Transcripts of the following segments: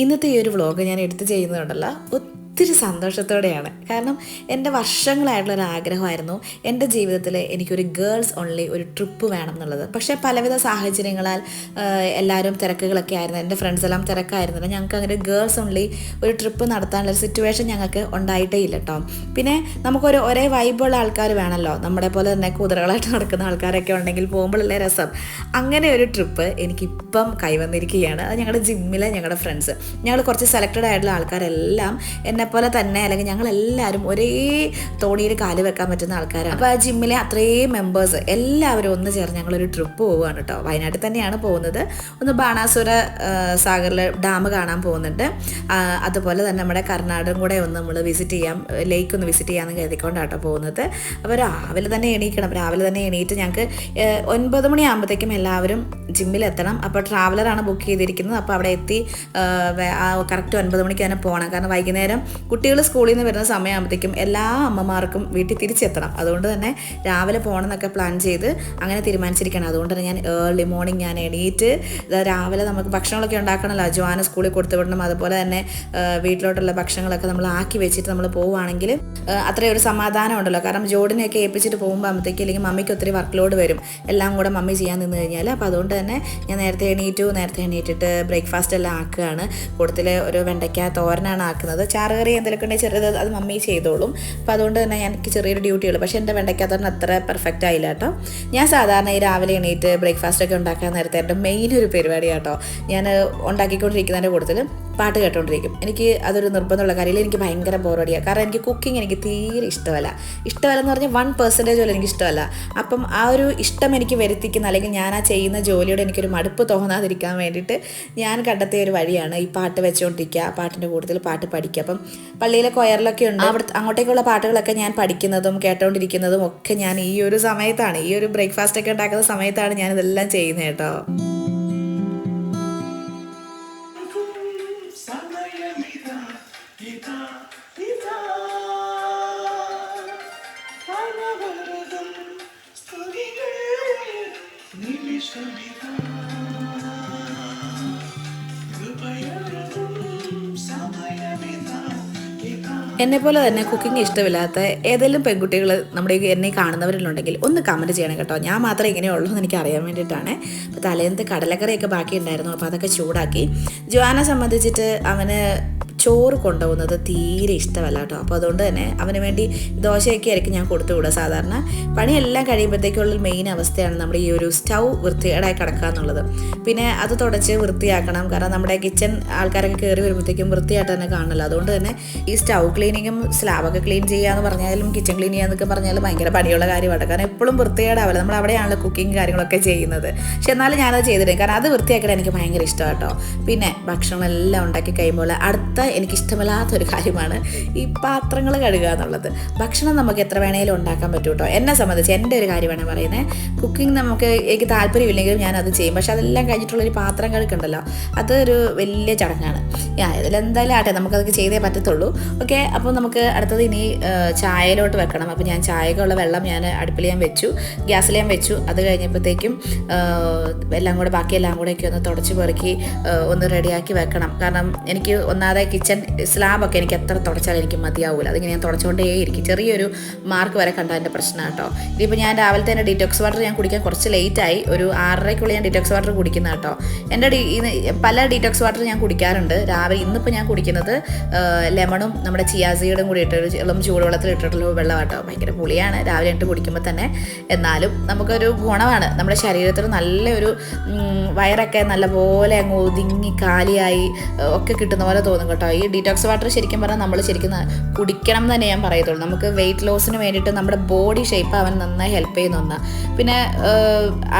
ഇന്നത്തെ ഈ ഒരു വ്ളോഗ് ഞാൻ എടുത്ത് ചെയ്യുന്നതുകൊണ്ടല്ലോ ഒത്തിരി സന്തോഷത്തോടെയാണ്. കാരണം എന്റെ വർഷങ്ങളായിട്ടുള്ള ഒരു ആഗ്രഹമായിരുന്നു എന്റെ ജീവിതത്തിൽ എനിക്കൊരു ഗേൾസ് ഓൺലി ഒരു ട്രിപ്പ് വേണം എന്നുള്ളത്. പക്ഷേ പലവിധ സാഹചര്യങ്ങളാൽ എല്ലാവരും തിരക്കുകളൊക്കെ ആയിരുന്നു. എന്റെ ഫ്രണ്ട്സ് എല്ലാം തിരക്കായിരുന്നില്ല ഞങ്ങൾക്ക് അങ്ങനെ ഗേൾസ് ഓൺലി ഒരു ട്രിപ്പ് നടത്താനുള്ള സിറ്റുവേഷൻ ഞങ്ങൾക്ക് ഉണ്ടായിട്ടേ ഇല്ല കേട്ടോ പിന്നെ നമുക്കൊരു ഒരേ വൈബുള്ള ആൾക്കാർ വേണമല്ലോ. നമ്മുടെ പോലെ തന്നെ കുതിരകളായിട്ട് നടക്കുന്ന ആൾക്കാരൊക്കെ ഉണ്ടെങ്കിൽ പോകുമ്പോഴല്ലേ രസം. അങ്ങനെ ഒരു ട്രിപ്പ് എനിക്കിപ്പം കൈവന്നിരിക്കുകയാണ്. അത് ഞങ്ങളുടെ ജിമ്മിലെ ഞങ്ങളുടെ ഫ്രണ്ട്സ് ഞങ്ങൾ കുറച്ച് സെലക്റ്റഡ് ആയിട്ടുള്ള ആൾക്കാരെല്ലാം എന്നെപ്പോലെ തന്നെ അല്ലെങ്കിൽ ഞങ്ങളെല്ലാവരും ഒരേ തോണിയിൽ കാൽ വെക്കാൻ പറ്റുന്ന ആൾക്കാരാണ്. അപ്പോൾ ആ ജിമ്മിലെ അത്രയും മെമ്പേഴ്സ് എല്ലാവരും ഒന്ന് ചേർന്ന് ഞങ്ങളൊരു ട്രിപ്പ് പോവുകയാണ് കേട്ടോ. വയനാട്ടിൽ തന്നെയാണ് പോകുന്നത്. ഒന്ന് ബാണാസുര സാഗറിൽ ഡാം കാണാൻ പോകുന്നുണ്ട്. അതുപോലെ തന്നെ നമ്മുടെ കർണാടകം കൂടെ ഒന്ന് നമ്മൾ വിസിറ്റ് ചെയ്യാം ലേക്ക് ഒന്ന് വിസിറ്റ് ചെയ്യാമെന്ന് കരുതിക്കൊണ്ടാണ് കേട്ടോ പോകുന്നത്. അപ്പോൾ രാവിലെ തന്നെ എണീക്കണം. രാവിലെ തന്നെ എണീറ്റ് ഞങ്ങൾക്ക് ഒൻപത് മണിയാകുമ്പോഴത്തേക്കും എല്ലാവരും ജിമ്മിലെത്തണം അപ്പോൾ ട്രാവലറാണ് ബുക്ക് ചെയ്തിരിക്കുന്നത്. അപ്പോൾ അവിടെ എത്തി കറക്റ്റ് ഒൻപത് മണിക്ക് തന്നെ പോകണം. കാരണം വൈകുന്നേരം കുട്ടികൾ സ്കൂളിൽ നിന്ന് വരുന്ന സമയമാകുമ്പോഴത്തേക്കും എല്ലാ അമ്മമാർക്കും വീട്ടിൽ തിരിച്ചെത്തണം. അതുകൊണ്ട് തന്നെ രാവിലെ പോകണം എന്നൊക്കെ പ്ലാൻ ചെയ്ത് അങ്ങനെ തീരുമാനിച്ചിരിക്കണം അതുകൊണ്ട് തന്നെ ഞാൻ ഏർലി മോർണിംഗ് ഞാൻ എണീറ്റ് രാവിലെ നമുക്ക് ഭക്ഷണങ്ങളൊക്കെ ഉണ്ടാക്കണമല്ലോ. അജ്വാന സ്കൂളിൽ കൊടുത്തു വിടണം. അതുപോലെ തന്നെ വീട്ടിലോട്ടുള്ള ഭക്ഷണങ്ങളൊക്കെ നമ്മൾ ആക്കി വെച്ചിട്ട് നമ്മൾ പോവുകയാണെങ്കിൽ അത്രയും ഒരു സമാധാനം ഉണ്ടല്ലോ. കാരണം ജോഡിനെയൊക്കെ ഏൽപ്പിച്ചിട്ട് പോകുമ്പോഴത്തേക്ക് അല്ലെങ്കിൽ മമ്മിക്ക് ഒത്തിരി വർക്ക് ലോഡ് വരും. എല്ലാം കൂടെ മമ്മി ചെയ്യാൻ നിന്ന് കഴിഞ്ഞാൽ. അപ്പോൾ അതുകൊണ്ട് തന്നെ ഞാൻ നേരത്തെ എണീറ്റു നേരത്തെ എണീറ്റിട്ട് ബ്രേക്ക്ഫാസ്റ്റ് എല്ലാം ആക്കുകയാണ്. കൂടുതൽ ഒരു വെണ്ടയ്ക്ക തോരനാണ് ആക്കുന്നത്. ചാറുകറി എന്തെങ്കിലുമൊക്കെ ഉണ്ടെങ്കിൽ ചെറുത് അത് മമ്മി ചെയ്തോളും. അപ്പോൾ അതുകൊണ്ട് തന്നെ എനിക്ക് ചെറിയൊരു ഡ്യൂട്ടിയുള്ളൂ പക്ഷേ എന്റെ വെണ്ടയ്ക്ക അതൊന്നും അത്ര പെർഫെക്റ്റ് ആയില്ല കേട്ടോ. ഞാൻ സാധാരണ ഈ രാവിലെ എണീറ്റ് ബ്രേക്ക്ഫാസ്റ്റ് ഒക്കെ ഉണ്ടാക്കാൻ നേരത്തെ എന്റെ മെയിൻ ഒരു പരിപാടി കേട്ടോ ഞാൻ ഉണ്ടാക്കിക്കൊണ്ടിരിക്കുന്നതിന്റെ കൂടുതൽ പാട്ട് കേട്ടോണ്ടിരിക്കും. എനിക്ക് അതൊരു നിർബന്ധമുള്ള കാര്യമില്ല. എനിക്ക് ഭയങ്കര ബോറടിയാണ് കാരണം എനിക്ക് കുക്കിംഗ് എനിക്ക് തീരെ ഇഷ്ടമല്ല. ഇഷ്ടമല്ല എന്ന് പറഞ്ഞാൽ വൺ പെർസെന്റേജ് പോലും എനിക്ക് ഇഷ്ടമല്ല. അപ്പം ആ ഒരു ഇഷ്ടം എനിക്ക് വരുത്തിക്കുന്ന അല്ലെങ്കിൽ ഞാൻ ആ ചെയ്യുന്ന ജോലിയോട് എനിക്കൊരു മടുപ്പ് തോന്നാതിരിക്കാൻ വേണ്ടിയിട്ട് ഞാൻ കണ്ടെത്തിയ ഒരു വഴിയാണ് ഈ പാട്ട് വെച്ചുകൊണ്ടിരിക്കുക പാട്ടിന്റെ കൂടുതൽ പാട്ട് പഠിക്കുക. അപ്പം പള്ളിയിലെ കൊയറിലൊക്കെ ഉണ്ട്. അവിടെ അങ്ങോട്ടേക്കുള്ള പാട്ടുകളൊക്കെ ഞാൻ പഠിക്കുന്നതും കേട്ടോണ്ടിരിക്കുന്നതും ഒക്കെ ഞാൻ ഈ ഒരു സമയത്താണ് ഈ ഒരു ബ്രേക്ക്ഫാസ്റ്റ് ഒക്കെ ഉണ്ടാക്കുന്ന സമയത്താണ് ഞാൻ ഇതെല്ലാം ചെയ്യുന്നത് കേട്ടോ. ഇതാ എന്നെ പോലെ തന്നെ കുക്കിംഗ് ഇഷ്ടമില്ലാത്ത ഏതെങ്കിലും പെൺകുട്ടികൾ നമ്മുടെ എന്നെ കാണുന്നവരിലുണ്ടെങ്കിൽ ഒന്ന് കമന്റ് ചെയ്യണം കേട്ടോ. ഞാൻ മാത്രമേ ഇങ്ങനെയുള്ളൂ എന്ന് എനിക്ക് അറിയാൻ വേണ്ടിയിട്ടാണ്. അപ്പോൾ തലേന്നത്തെ കടലക്കറിയൊക്കെ ബാക്കി ഉണ്ടായിരുന്നു അപ്പോൾ അതൊക്കെ ചൂടാക്കി. ജോനെ സംബന്ധിച്ചിട്ട് അവന് ചോറ് കൊണ്ടുപോകുന്നത് തീരെ ഇഷ്ടമല്ല കേട്ടോ. അപ്പോൾ അതുകൊണ്ട് തന്നെ അവന് വേണ്ടി ദോശയൊക്കെ ആയിരിക്കും ഞാൻ കൊടുത്തു വിടുക. സാധാരണ പണിയെല്ലാം കഴിയുമ്പോഴത്തേക്കുള്ള മെയിൻ അവസ്ഥയാണ് നമ്മുടെ ഈ ഒരു സ്റ്റൗ വൃത്തികേടായി കിടക്കുക എന്നുള്ളത്. പിന്നെ അത് തുടച്ച് വൃത്തിയാക്കണം. കാരണം നമ്മുടെ കിച്ചൺ ആൾക്കാരൊക്കെ കയറി വരുമ്പോഴത്തേക്കും വൃത്തിയായിട്ട് തന്നെ കാണണല്ലോ അതുകൊണ്ട് തന്നെ ഈ സ്റ്റൗ ക്ലീനിങ്ങും സ്ലാബൊക്കെ ക്ലീൻ ചെയ്യാന്ന് പറഞ്ഞാലും കിച്ചൺ ക്ലീൻ ചെയ്യാന്നൊക്കെ പറഞ്ഞാലും ഭയങ്കര പണിയുള്ള കാര്യമാണ്. കാരണം എപ്പോഴും വൃത്തികേടാവില്ല. നമ്മൾ അവിടെയാണല്ലോ കുക്കിംഗ് കാര്യങ്ങളൊക്കെ ചെയ്യുന്നത്. പക്ഷെ എന്നാലും ഞാനത് ചെയ്തിട്ടുണ്ട്. കാരണം അത് വൃത്തിയാക്കിയിട്ട് എനിക്ക് ഭയങ്കര ഇഷ്ടമാണ് കേട്ടോ. പിന്നെ ഭക്ഷണമെല്ലാം ഉണ്ടാക്കി കഴിയുമ്പോൾ അടുത്ത എനിക്ക് ഇഷ്ടമില്ലാത്തൊരു കാര്യമാണ് ഈ പാത്രങ്ങൾ കഴുകുക എന്നുള്ളത്. ഭക്ഷണം നമുക്ക് എത്ര വേണേലും ഉണ്ടാക്കാൻ പറ്റും കേട്ടോ എന്നെ സംബന്ധിച്ച് എന്റെ ഒരു കാര്യമാണ് പറയുന്നത് കുക്കിംഗ് നമുക്ക് എനിക്ക് താല്പര്യമില്ലെങ്കിലും ഞാൻ അത് ചെയ്യും. പക്ഷെ അതെല്ലാം കഴിഞ്ഞിട്ടുള്ളൊരു പാത്രം കഴുകുണ്ടല്ലോ അതൊരു വലിയ ചടങ്ങാണ്. ഞാൻ ഇതിലെന്തായാലും ആട്ടെ നമുക്കതൊക്കെ ചെയ്തേ പറ്റത്തുള്ളൂ. ഓക്കെ അപ്പോൾ നമുക്ക് അടുത്തത് ഇനി ചായയിലോട്ട് വെക്കണം. അപ്പോൾ ഞാൻ ചായക്കുള്ള വെള്ളം ഞാൻ അടുപ്പിൽ ഞാൻ വെച്ചു ഗ്യാസിൽ ഞാൻ വെച്ചു. അത് കഴിഞ്ഞപ്പോഴത്തേക്കും എല്ലാം കൂടെ ബാക്കി എല്ലാം കൂടെ ഒക്കെ ഒന്ന് തുടച്ച് പെറുക്കി ഒന്ന് റെഡിയാക്കി വെക്കണം. കാരണം എനിക്ക് ഒന്നാതെ കിച്ചൺ സ്ലാബൊക്കെ എനിക്ക് എത്ര തുടച്ചാലും എനിക്ക് മതിയാവില്ല അതിങ്ങനെ ഞാൻ തുടച്ചുകൊണ്ടേയിരിക്കും ചെറിയൊരു മാർക്ക് വരെ കണ്ട എന്റെ പ്രശ്നം കേട്ടോ. ഇതിപ്പോൾ ഞാൻ രാവിലെ തന്നെ ഡീറ്റോക്സ് വാട്ടർ ഞാൻ കുടിക്കാൻ കുറച്ച് ലേറ്റായി ഒരു ആറരയ്ക്കുള്ളിൽ ഞാൻ ഡീറ്റോക്സ് വാട്ടർ കുടിക്കുന്ന കേട്ടോ. എന്റെ ഇന്ന് പല ഡീറ്റോക്സ് വാട്ടർ ഞാൻ കുടിക്കാറുണ്ട്. രാവിലെ ഇന്നിപ്പോൾ ഞാൻ കുടിക്കുന്നത് ലെമണും നമ്മുടെ ചിയാസിയുടെ കൂടി ഇട്ട് ഇളം ചൂടുവെള്ളത്തിൽ ഇട്ടിട്ടുള്ള വെള്ളം കേട്ടോ. ഭയങ്കര പുളിയാണ്. രാവിലെ ഇട്ട് കുടിക്കുമ്പോൾ തന്നെ എന്നാലും നമുക്കൊരു ഗുണമാണ്. നമ്മുടെ ശരീരത്തിന് നല്ലൊരു വയറൊക്കെ നല്ലപോലെ അങ്ങ് ഒതുങ്ങി കാലിയായി ഒക്കെ കിട്ടുന്ന പോലെ തോന്നും കേട്ടോ. ഈ ഡീറ്റോക്സ് വാട്ടർ ശരിക്കും പറഞ്ഞാൽ നമ്മൾ ശരിക്കും കുടിക്കണം എന്ന് തന്നെ ഞാൻ പറയത്തുള്ളൂ. നമുക്ക് വെയിറ്റ് ലോസിന് വേണ്ടിയിട്ട് നമ്മുടെ ബോഡി ഷേപ്പ് അവൻ നന്നായി ഹെൽപ്പ് ചെയ്യുന്ന പിന്നെ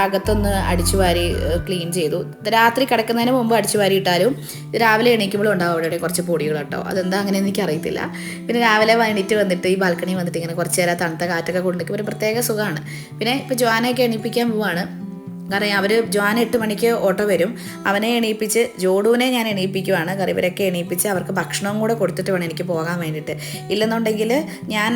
അകത്തൊന്ന് അടിച്ചു വാരി ക്ലീൻ ചെയ്തു. രാത്രി കിടക്കുന്നതിന് മുമ്പ് അടിച്ചു വാരി ഇട്ടാലും രാവിലെ എണീക്കുമ്പോഴും ഉണ്ടാവും അവിടെ കുറച്ച് പൊടികൾ കേട്ടോ. അതെന്താ അങ്ങനെ എനിക്ക് അറിയത്തില്ല. പിന്നെ രാവിലെ വൈകിട്ട് വന്നിട്ട് ഈ ബാൽക്കണി വന്നിട്ട് ഇങ്ങനെ കുറച്ച് നേരം തണുത്ത കാറ്റൊക്കെ കൊണ്ടിരിക്കും ഒരു പ്രത്യേക സുഖമാണ് പിന്നെ ഇപ്പോൾ ജോനൊക്കെ എണീപ്പിക്കാൻ പോവാണ്. കാരണം അവർ ജോൻ എട്ട് മണിക്ക് ഓട്ടോ വരും. അവനെ എണീപ്പിച്ച് ജോഡുവിനെ ഞാൻ എണീപ്പിക്കുവാണ്. കാരണം ഇവരൊക്കെ എണീപ്പിച്ച് അവർക്ക് ഭക്ഷണവും കൂടെ കൊടുത്തിട്ട് വേണം എനിക്ക് പോകാൻ വേണ്ടിയിട്ട്. ഇല്ലെന്നുണ്ടെങ്കിൽ ഞാൻ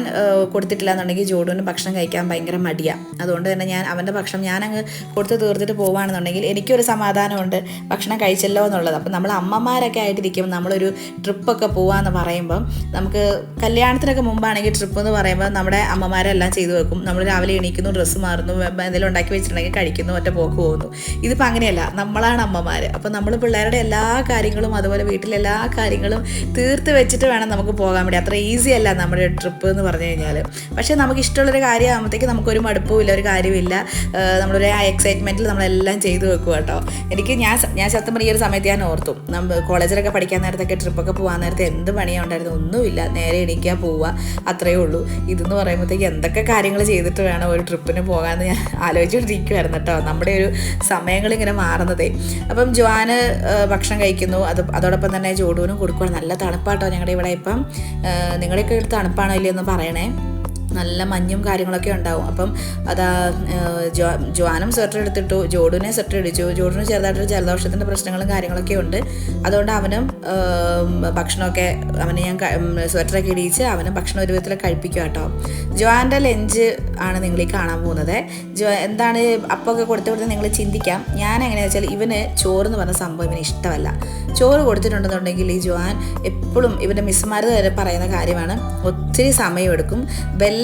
കൊടുത്തിട്ടില്ല എന്നുണ്ടെങ്കിൽ ജോഡുവിന് ഭക്ഷണം കഴിക്കാൻ ഭയങ്കര മടിയാണ് അതുകൊണ്ട് തന്നെ ഞാൻ അവന്റെ ഭക്ഷണം ഞാൻ അങ്ങ് കൊടുത്ത് തീർത്തിട്ട് പോവുകയാണെന്നുണ്ടെങ്കിൽ എനിക്കൊരു സമാധാനമുണ്ട്. ഭക്ഷണം കഴിച്ചല്ലോ എന്നുള്ളത്. അപ്പം നമ്മൾ അമ്മമാരൊക്കെ ആയിട്ടിരിക്കുമ്പോൾ നമ്മളൊരു ട്രിപ്പൊക്കെ പോവാന്ന് പറയുമ്പം നമുക്ക് കല്യാണത്തിനൊക്കെ മുമ്പാണെങ്കിൽ ട്രിപ്പ് എന്ന് പറയുമ്പോൾ നമ്മുടെ അമ്മമാരെല്ലാം ചെയ്തു വെക്കും. നമ്മൾ രാവിലെ എണീക്കുന്നു ഡ്രസ്സ് മാറുന്നു എന്തെങ്കിലും ഉണ്ടാക്കി വെച്ചിട്ടുണ്ടെങ്കിൽ കഴിക്കുന്നു ഒറ്റ പോക്ക് പോകുന്നു ഇതിപ്പോൾ അങ്ങനെയല്ല. നമ്മളാണ് അമ്മമാർ അപ്പോൾ നമ്മൾ പിള്ളേരുടെ എല്ലാ കാര്യങ്ങളും അതുപോലെ വീട്ടിലെ എല്ലാ കാര്യങ്ങളും തീർത്ത് വെച്ചിട്ട് വേണം നമുക്ക് പോകാൻ വേണ്ടി. അത്ര ഈസി അല്ല നമ്മുടെ ട്രിപ്പ് എന്ന് പറഞ്ഞു കഴിഞ്ഞാൽ പക്ഷേ നമുക്ക് ഇഷ്ടമുള്ളൊരു കാര്യമാകുമ്പോഴത്തേക്ക് നമുക്കൊരു മടുപ്പും ഇല്ല ഒരു കാര്യമില്ല. നമ്മളൊരു ആ എക്സൈറ്റ്മെന്റിൽ നമ്മളെല്ലാം ചെയ്തു വെക്കുക കേട്ടോ. എനിക്ക് ഞാൻ ഞാൻ സത്യം പറഞ്ഞ ഈ ഒരു സമയത്ത് ഞാൻ ഓർത്തു. നമ്മൾ കോളേജിലൊക്കെ പഠിക്കാൻ നേരത്തൊക്കെ ട്രിപ്പൊക്കെ പോകാൻ നേരത്തെ എന്ത് പണിയാണ് ഉണ്ടായിരുന്നു? ഒന്നുമില്ല. നേരെ എണീക്കുക പോവുക അത്രയേ ഉള്ളൂ. ഇതെന്ന് പറയുമ്പോഴത്തേക്ക് എന്തൊക്കെ കാര്യങ്ങൾ ചെയ്തിട്ട് വേണം ഒരു ട്രിപ്പിന് പോകാമെന്ന് ഞാൻ ആലോചിച്ചുകൊണ്ടിരിക്കുമായിരുന്നു കേട്ടോ. നമ്മുടെ ഒരു സമയങ്ങൾ ഇങ്ങനെ മാറുന്നതേ. അപ്പം ജോന് ഭക്ഷണം കഴിക്കുന്നു. അത് അതോടൊപ്പം തന്നെ ജോഡുവിനും കൊടുക്കുകയാണ് നല്ല തണുപ്പാട്ടോ ഞങ്ങളുടെ ഇവിടെ ഇപ്പം. നിങ്ങളുടെയൊക്കെ തണുപ്പാണോ ഇല്ലയോ എന്ന് പറയണേ. നല്ല മഞ്ഞും കാര്യങ്ങളൊക്കെ ഉണ്ടാവും. അപ്പം അതാ ജോ ജോനും സ്വെറ്റർ എടുത്തിട്ടു ജോഡുവിനെ സ്വെറ്റർ ഇടിച്ചു. ജോഡിന് ചെറുതായിട്ടൊരു ജലദോഷത്തിന്റെ പ്രശ്നങ്ങളും കാര്യങ്ങളൊക്കെ ഉണ്ട്. അതുകൊണ്ട് അവനും ഭക്ഷണമൊക്കെ അവനെ ഞാൻ സ്വെറ്ററൊക്കെ ഇടിയിച്ച് അവനും ഭക്ഷണം ഒരു വിധത്തിൽ കഴിപ്പിക്കും കേട്ടോ ജോന്റെ ലഞ്ച് ആണ് നിങ്ങൾ ഈ കാണാൻ പോകുന്നത്. ജോ എന്താണ് അപ്പമൊക്കെ കൊടുത്തു കൊടുത്ത് നിങ്ങൾ ചിന്തിക്കാം. ഞാൻ എങ്ങനെയാണെന്ന് വെച്ചാൽ ഇവന് ചോറ് എന്ന് പറഞ്ഞ സംഭവം ഇവന് ഇഷ്ടമല്ല. ചോറ് കൊടുത്തിട്ടുണ്ടെന്നുണ്ടെങ്കിൽ ഈ ജോൻ എപ്പോഴും ഇവന്റെ മിസ്സുമാർ വരെ പറയുന്ന കാര്യമാണ്. ഒത്തിരി സമയമെടുക്കും.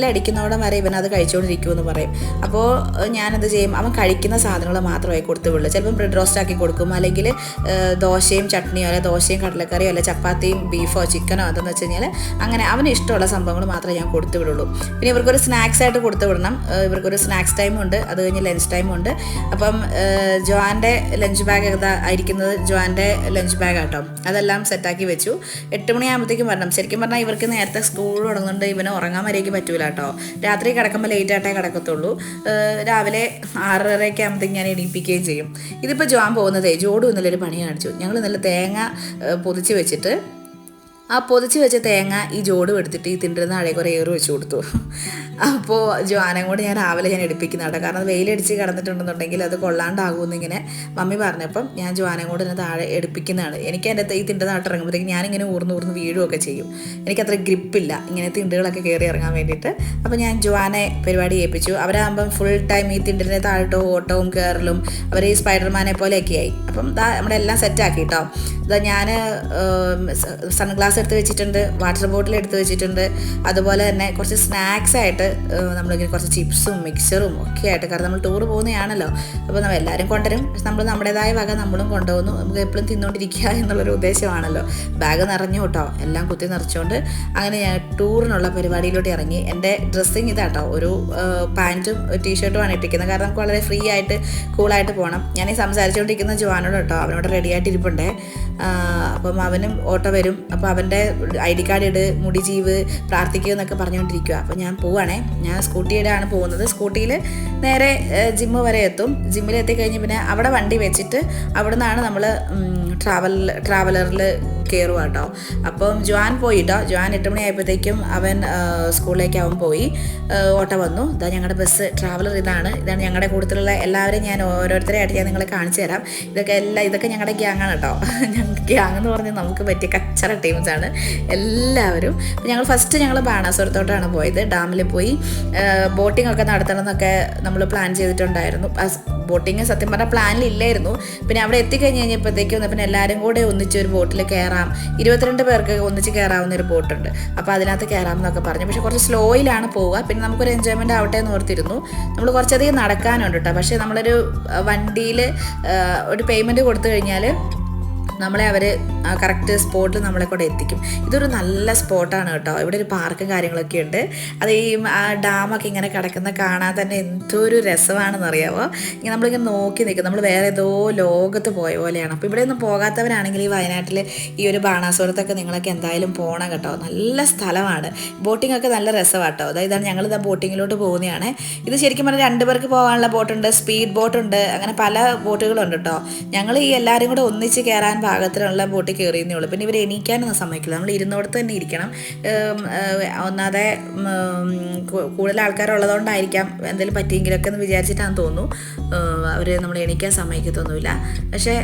ബെല്ലടിക്കുന്നോടം വരെ ഇവൻ അത് കഴിച്ചുകൊണ്ടിരിക്കുമെന്ന് പറയും. അപ്പോൾ ഞാനെന്ത് ചെയ്യും? അവൻ കഴിക്കുന്ന സാധനങ്ങൾ മാത്രമേ കൊടുത്തു വിടുള്ളൂ ചിലപ്പം ബ്രെഡ് റോസ്റ്റ് ആക്കി കൊടുക്കും. അല്ലെങ്കിൽ ദോശയും ചട്നിയോ അല്ലെങ്കിൽ ദോശയും കടലക്കറിയോ അല്ലെങ്കിൽ ചപ്പാത്തിയും ബീഫോ ചിക്കനോ എന്തെന്ന് വെച്ച് കഴിഞ്ഞാൽ അങ്ങനെ അവന് ഇഷ്ടമുള്ള സംഭവങ്ങൾ മാത്രമേ ഞാൻ കൊടുത്തു വിടുള്ളൂ പിന്നെ ഇവർക്കൊരു സ്നാക്സ് ആയിട്ട് കൊടുത്തു വിടണം ഇവർക്കൊരു സ്നാക്സ് ടൈം ഉണ്ട്. അത് കഴിഞ്ഞ് ലഞ്ച് ടൈം ഉണ്ട്. അപ്പം ജോന്റെ ലഞ്ച് ബാഗ് ഏതാ ആയിരിക്കുന്നത്? ജോന്റെ ലഞ്ച് ബാഗ് ആട്ടോ. അതെല്ലാം സെറ്റാക്കി വെച്ചു. എട്ട് മണിയാകുമ്പോഴത്തേക്കും വരണം. ശരിക്കും പറഞ്ഞാൽ ഇവർക്ക് നേരത്തെ സ്കൂൾ തുടങ്ങുന്നുണ്ട്. ഇവന് ഉറങ്ങാൻ വരെയൊക്കെ പറ്റൂല. കേട്ടോ. രാത്രി കിടക്കുമ്പോൾ ലേറ്റ് ആയിട്ടേ കിടക്കത്തുള്ളൂ. രാവിലെ ആറരയൊക്കെ ആകുമ്പോഴത്തേക്ക് ഞാൻ എണീപ്പിക്കുകയും ചെയ്യും. ഇതിപ്പോൾ ജോൻ പോകുന്നതേ ജോഡു ഇന്നലെ പണി കാണിച്ചു. ഞങ്ങൾ നല്ല തേങ്ങ പൊതിച്ച് വെച്ചിട്ട് ആ പൊതിച്ച് വെച്ച തേങ്ങ ഈ ജോഡും എടുത്തിട്ട് ഈ തിണ്ടിരുന്ന അഴയെ കുറേ ഏറ് വെച്ച് കൊടുത്തു. അപ്പോൾ ജോനം കൂടെ ഞാൻ രാവിലെ ഞാൻ എടുപ്പിക്കുന്നതാണ് കാരണം വെയിലടിച്ച് കിടന്നിട്ടുണ്ടെന്നുണ്ടെങ്കിൽ അത് കൊള്ളാണ്ടാകുമെന്ന് ഇങ്ങനെ മമ്മി പറഞ്ഞപ്പം ഞാൻ ജോനം കൂടെ തന്നെ താഴെ എടുപ്പിക്കുന്നതാണ്. എനിക്ക് എന്റെ ഈ തിണ്ട നാട്ട് ഇറങ്ങുമ്പോഴത്തേക്ക് ഞാനിങ്ങനെ ഊർന്ന് ഊർന്ന് വീഴുകയൊക്കെ ചെയ്യും. എനിക്കത്ര ഗ്രിപ്പില്ല. ഇങ്ങനെ തിണ്ടുകളൊക്കെ കയറി ഇറങ്ങാൻ വേണ്ടിയിട്ട്. അപ്പോൾ ഞാൻ ജോനെ പരിപാടി ഏൽപ്പിച്ചു. അവരാകുമ്പം ഫുൾ ടൈം ഈ തിണ്ടിന്റെ താഴോട്ടോ ഓട്ടവും കയറലും അവർ ഈ സ്പൈഡർമാനെ പോലെയൊക്കെ ആയി. അപ്പം നമ്മുടെ എല്ലാം സെറ്റാക്കി കേട്ടോ. ഇതാ ഞാൻ സൺഗ്ലാസ് എടുത്ത് വെച്ചിട്ടുണ്ട് വാട്ടർ ബോട്ടിൽ എടുത്ത് വെച്ചിട്ടുണ്ട്. അതുപോലെ തന്നെ കുറച്ച് സ്നാക്സ് ആയിട്ട് നമ്മളിങ്ങനെ കുറച്ച് ചിപ്സും മിക്സറും ഒക്കെ ആയിട്ട് കാരണം നമ്മൾ ടൂർ പോകുന്നതാണല്ലോ. അപ്പോൾ നമ്മൾ എല്ലാവരും കൊണ്ടുവരും. നമ്മൾ നമ്മുടേതായ വക നമ്മളും കൊണ്ടുപോകുന്നു. നമുക്ക് എപ്പോഴും തിന്നുകൊണ്ടിരിക്കുക എന്നുള്ളൊരു ഉദ്ദേശമാണല്ലോ. ബാഗ് നിറഞ്ഞു കേട്ടോ. എല്ലാം കുത്തി നിറച്ചുകൊണ്ട് അങ്ങനെ ഞാൻ ടൂറിനുള്ള പരിപാടിയിലോട്ട് ഇറങ്ങി. എന്റെ ഡ്രസ്സിങ് ഇതാട്ടോ. ഒരു പാന്റും ടീഷർട്ടുമാണ് ഇട്ടിരിക്കുന്നത്. കാരണം നമുക്ക് വളരെ ഫ്രീ ആയിട്ട് കൂളായിട്ട് പോകണം. ഞാൻ ഈ സംസാരിച്ചുകൊണ്ടിരിക്കുന്ന ജുവാനോട് കേട്ടോ. അവനോട് റെഡി ആയിട്ട് ഇരിപ്പുണ്ടേ ആ, അപ്പം അവനും ഓട്ടോ വരും. അപ്പം അവന്റെ ഐ ഡി കാർഡ് ഇട് മുടി ജീവ് പ്രാർത്ഥിക്കുക എന്നൊക്കെ പറഞ്ഞുകൊണ്ടിരിക്കുക അപ്പം ഞാൻ പോവാണേ. ഞാൻ സ്കൂട്ടിയിലാണ് പോകുന്നത്. സ്കൂട്ടിയിൽ നേരെ ജിമ്മ് വരെ എത്തും. ജിമ്മിൽ എത്തിക്കഴിഞ്ഞ് പിന്നെ അവിടെ വണ്ടി വെച്ചിട്ട് അവിടെ നിന്നാണ് നമ്മൾ ട്രാവൽ ട്രാവലറിൽ കയറുക കേട്ടോ അപ്പം ജുവാൻ പോയി കേട്ടോ ജോൻ എട്ട് മണിയായപ്പോഴത്തേക്കും അവൻ സ്കൂളിലേക്ക് അവൻ പോയി. ഓട്ട വന്നു. ഇതാ ഞങ്ങളുടെ ബസ് ട്രാവലർ ഇതാണ്. ഇതാണ് ഞങ്ങളുടെ കൂട്ടത്തിലുള്ള എല്ലാവരെയും ഞാൻ ഓരോരുത്തരെയായിട്ട് ഞാൻ നിങ്ങളെ കാണിച്ചു തരാം. ഇതൊക്കെ എല്ലാം ഇതൊക്കെ ഞങ്ങളുടെ ഗ്യാങ്ങാണ് കേട്ടോ ഞങ്ങൾക്ക് ഗ്യാങ് എന്ന് പറഞ്ഞാൽ നമുക്ക് പറ്റിയ കച്ചറ ടീംസാണ് എല്ലാവരും. ഞങ്ങൾ ഫസ്റ്റ് ഞങ്ങൾ ബാണാസുരത്തോട്ടാണ് പോയത്. ഡാമിൽ പോയി. ബോട്ടിംഗ് ഒക്കെ നടത്തണം എന്നൊക്കെ നമ്മൾ പ്ലാൻ ചെയ്തിട്ടുണ്ടായിരുന്നു ബോട്ടിങ് സത്യം പറഞ്ഞാൽ പ്ലാനിലില്ലായിരുന്നു പിന്നെ അവിടെ എത്തിക്കഴിഞ്ഞ് കഴിഞ്ഞപ്പോഴത്തേക്കും പിന്നെ എല്ലാവരും കൂടെ ഒന്നിച്ചൊരു ബോട്ടിൽ കയറാം ഇരുപത്തിരണ്ട് പേർക്ക് ഒന്നിച്ച് കയറാവുന്ന ഒരു ബോട്ടുണ്ട്. അപ്പോൾ അതിനകത്ത് കയറാം എന്നൊക്കെ പറഞ്ഞു. പക്ഷേ കുറച്ച് സ്ലോയിലാണ് പോവുക. പിന്നെ നമുക്കൊരു എൻജോയ്മെന്റ് ആവട്ടെ എന്ന് ഓർത്തിരുന്നു. നമ്മൾ കുറച്ചധികം നടക്കാനുണ്ട് കേട്ടോ പക്ഷേ നമ്മളൊരു വണ്ടിയിൽ ഒരു പേയ്മെന്റ് കൊടുത്തു കഴിഞ്ഞാൽ നമ്മളെ അവർ കറക്റ്റ് സ്പോട്ടിൽ നമ്മളെ കൂടെ എത്തിക്കും. ഇതൊരു നല്ല സ്പോട്ടാണ് കേട്ടോ. ഇവിടെ ഒരു പാർക്കും കാര്യങ്ങളൊക്കെ ഉണ്ട്. അത് ഈ ഡാമൊക്കെ ഇങ്ങനെ കിടക്കുന്ന കാണാൻ തന്നെ എന്തോ ഒരു രസമാണെന്ന് അറിയാമോ ഇങ്ങനെ നമ്മളിങ്ങനെ നോക്കി നിൽക്കും. നമ്മൾ വേറെ ഏതോ ലോകത്ത് പോയ പോലെയാണ്. അപ്പോൾ ഇവിടെ ഒന്നും പോകാത്തവരാണെങ്കിൽ ഈ വയനാട്ടിൽ ഈ ഒരു ബാണാസുരത്തൊക്കെ നിങ്ങളൊക്കെ എന്തായാലും പോകണം കേട്ടോ. നല്ല സ്ഥലമാണ്. ബോട്ടിംഗ് ഒക്കെ നല്ല രസമാണ് കേട്ടോ അതായത് ഞങ്ങൾ ഇതാ ബോട്ടിങ്ങിലോട്ട് പോകുന്നതാണ്. ഇത് ശരിക്കും പറഞ്ഞാൽ രണ്ട് പേർക്ക് പോകാനുള്ള ബോട്ടുണ്ട് സ്പീഡ് ബോട്ടുണ്ട് അങ്ങനെ പല ബോട്ടുകളുണ്ട് കേട്ടോ. ഞങ്ങൾ ഈ എല്ലാവരും കൂടെ ഒന്നിച്ച് കയറാൻ ബോട്ടിംഗ് ബോട്ടിൽ കയറിയെന്നേ ഉള്ളൂ. പിന്നെ ഇവർ എണീക്കാനൊന്നും സമ്മതിക്കില്ല. നമ്മൾ ഇരുന്നോടത്ത് തന്നെ ഇരിക്കണം. ഒന്നാതെ കൂടുതൽ ആൾക്കാരുള്ളതുകൊണ്ടായിരിക്കാം എന്തെങ്കിലും പറ്റിയെങ്കിലൊക്കെ എന്ന് വിചാരിച്ചിട്ടാന്ന് തോന്നുന്നു. അവർ നമ്മൾ എണീക്കാൻ സമ്മതിക്കത്തൊന്നുമില്ല. പക്ഷേ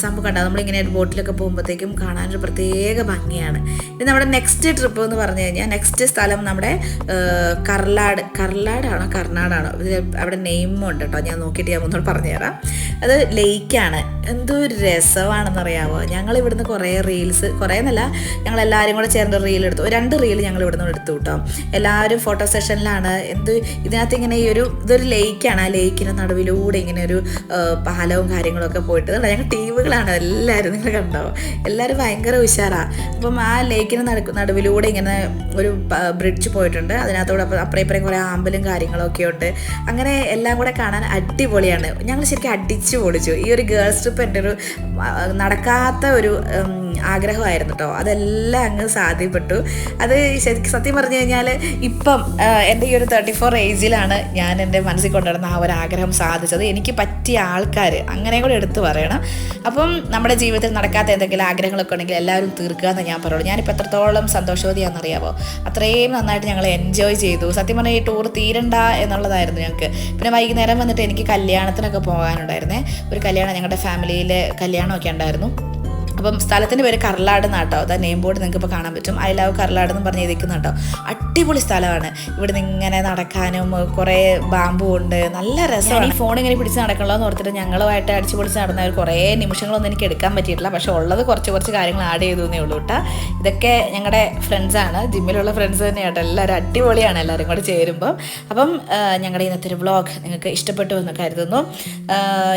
സംഭവം കണ്ടാൽ നമ്മളിങ്ങനെ ബോട്ടിലൊക്കെ പോകുമ്പോഴത്തേക്കും കാണാനൊരു പ്രത്യേക ഭംഗിയാണ്. ഇനി നമ്മുടെ നെക്സ്റ്റ് ട്രിപ്പ് എന്ന് പറഞ്ഞു കഴിഞ്ഞാൽ നെക്സ്റ്റ് സ്ഥലം നമ്മുടെ കർലാട് കർലാടാണോ? കർണാടാണോ ഇത് അവിടെ നെയിമും ഉണ്ട് കേട്ടോ. ഞാൻ നോക്കിയിട്ട് ഞാൻ ഒന്നുകൂടെ പറഞ്ഞുതരാം. അത് ലേക്കാണ്. എന്തോ ഒരു രസമാണെന്നറിയാമോ ഞങ്ങൾ ഇവിടുന്ന് കുറേ റീൽസ് കുറേ എന്നല്ല ഞങ്ങൾ എല്ലാവരും കൂടെ ചേർന്ന് റീൽ എടുത്തു. രണ്ട് റീൽ ഞങ്ങൾ ഇവിടുന്ന് എടുത്തു കേട്ടോ. എല്ലാവരും ഫോട്ടോ സെഷനിലാണ് എന്ത് ഇതിനകത്ത് ഇങ്ങനെ ഈ ഒരു ഇതൊരു ലേക്കാണ് ആ ലേക്കിന്റെ നടുവിലൂടെ ഇങ്ങനെ ഒരു പാലവും കാര്യങ്ങളൊക്കെ പോയിട്ട് ഞങ്ങൾ ടീമുകളാണ് എല്ലാവരും നിങ്ങൾ കണ്ടോ? എല്ലാവരും ഭയങ്കര ഉഷാറാണ് അപ്പം ആ ലേക്കിന് നടക്കും നടുവിലൂടെ ഇങ്ങനെ ഒരു ബ്രിഡ്ജ് പോയിട്ടുണ്ട്. അതിനകത്തൂടെ അപ്പം അപ്പുറം ഇപ്പുറം കുറേ ആമ്പലും കാര്യങ്ങളൊക്കെ ഉണ്ട്. അങ്ങനെ എല്ലാം കൂടെ കാണാൻ അടിപൊളിയാണ്. ഞങ്ങൾ ശരിക്കും അടിച്ചു പൊളിച്ചു. ഈ ഒരു ഗേൾസ് ട്രിപ്പ് എന്റെ ഒരു ആ, നടക്കാത്ത ഒരു ആഗ്രഹമായിരുന്നു കേട്ടോ. അതെല്ലാം അങ്ങ് സാധ്യപ്പെട്ടു. അത് ശരിക്കും സത്യം പറഞ്ഞു കഴിഞ്ഞാൽ ഇപ്പം എന്റെ ഈ ഒരു തേർട്ടി ഫോർ ഏജിലാണ് ഞാൻ എന്റെ മനസ്സിൽ കൊണ്ടുവരുന്ന ആ ഒരു ആഗ്രഹം സാധിച്ചത്. എനിക്ക് പറ്റിയ ആൾക്കാർ അങ്ങനെ കൂടെ എടുത്തു പറയണം. അപ്പം നമ്മുടെ ജീവിതത്തിൽ നടക്കാത്ത എന്തെങ്കിലും ആഗ്രഹങ്ങളൊക്കെ ഉണ്ടെങ്കിൽ എല്ലാവരും തീർക്കുക എന്ന് ഞാൻ പറയുള്ളൂ. ഞാനിപ്പോൾ എത്രത്തോളം സന്തോഷവതിയാണെന്നറിയാമോ അത്രയും നന്നായിട്ട് ഞങ്ങൾ എൻജോയ് ചെയ്തു. സത്യം പറഞ്ഞാൽ ഈ ടൂർ തീരണ്ട എന്നുള്ളതായിരുന്നു ഞങ്ങൾക്ക്. പിന്നെ വൈകുന്നേരം വന്നിട്ട് എനിക്ക് കല്യാണത്തിനൊക്കെ പോകാനുണ്ടായിരുന്നേ. ഒരു കല്യാണം ഞങ്ങളുടെ ഫാമിലിയിലെ കല്യാണമൊക്കെ ഉണ്ടായിരുന്നു. അപ്പം സ്ഥലത്തിന്റെ പേര് കർലാട് നാട്ടോ അതാ നെയിം ബോർഡ് നിങ്ങൾക്ക് ഇപ്പോൾ കാണാൻ പറ്റും. ഐ ലവ് കർലാട് എന്ന് പറഞ്ഞ് എഴുതിക്കുന്ന കേട്ടോ അടിപൊളി സ്ഥലമാണ്. ഇവിടെ നിന്ന് ഇങ്ങനെ നടക്കാനും കുറേ ബാമ്പു ഉണ്ട്. നല്ല രസമാണ്. ഈ ഫോൺ ഇങ്ങനെ പിടിച്ച് നടക്കണമെന്ന് ഓർത്തിട്ട് ഞങ്ങളുമായിട്ട് അടിച്ചു പൊളിച്ച് നടന്ന കുറേ നിമിഷങ്ങളൊന്നും എനിക്ക് എടുക്കാൻ പറ്റിയിട്ടില്ല. പക്ഷേ ഉള്ളത് കുറച്ച് കുറച്ച് കാര്യങ്ങൾ ആഡ് ചെയ്തു എന്നേ ഉള്ളൂ കേട്ടോ ഇതൊക്കെ ഞങ്ങളുടെ ഫ്രണ്ട്സാണ് ജിമ്മിലുള്ള ഫ്രണ്ട്സ് തന്നെയാട്ടോ. എല്ലാവരും അടിപൊളിയാണ് എല്ലാവരും കൂടെ ചേരുമ്പോൾ അപ്പം ഞങ്ങളുടെ ഇന്നത്തെ ഒരു വ്ളോഗ് നിങ്ങൾക്ക് ഇഷ്ടപ്പെട്ടു എന്ന് കരുതുന്നു.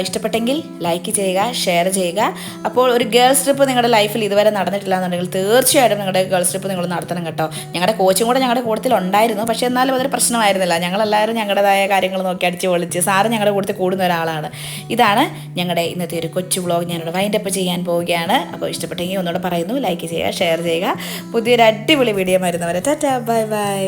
ഇഷ്ടപ്പെട്ടെങ്കിൽ ലൈക്ക് ചെയ്യുക ഷെയർ ചെയ്യുക. അപ്പോൾ ഒരു ഗേൾസ് ട്രിപ്പ് നിങ്ങളുടെ ലൈഫിൽ ഇതുവരെ നടന്നിട്ടില്ല എന്നുണ്ടെങ്കിൽ തീർച്ചയായിട്ടും നിങ്ങളുടെ ഗേൾസ് ട്രിപ്പ് നിങ്ങൾ നടത്തണം കേട്ടോ. ഞങ്ങളുടെ കോച്ചും കൂടെ ഞങ്ങളുടെ കൂട്ടത്തിൽ ഉണ്ടായിരുന്നു. പക്ഷേ എന്നാലും അതൊരു പ്രശ്നമായിരുന്നില്ല. ഞങ്ങളെല്ലാവരും ഞങ്ങളുടേതായ കാര്യങ്ങൾ നോക്കി അടിച്ച് പൊളിച്ച് സാറ് ഞങ്ങളുടെ കൂട്ടത്തിൽ കൂടുന്ന ഒരാളാണ്. ഇതാണ് ഞങ്ങളുടെ ഇന്നത്തെ ഒരു കൊച്ചു വ്ളോഗ് ഞാനിവിടെ വൈൻഡപ്പ് ചെയ്യാൻ പോവുകയാണ്. അപ്പോൾ ഇഷ്ടപ്പെട്ടെങ്കിൽ ഒന്നുകൂടെ പറയുന്നു ലൈക്ക് ചെയ്യുക ഷെയർ ചെയ്യുക. പുതിയൊരു അടിപൊളി വീഡിയോ മരുന്നവരെ ടാറ്റാ ബൈ ബൈ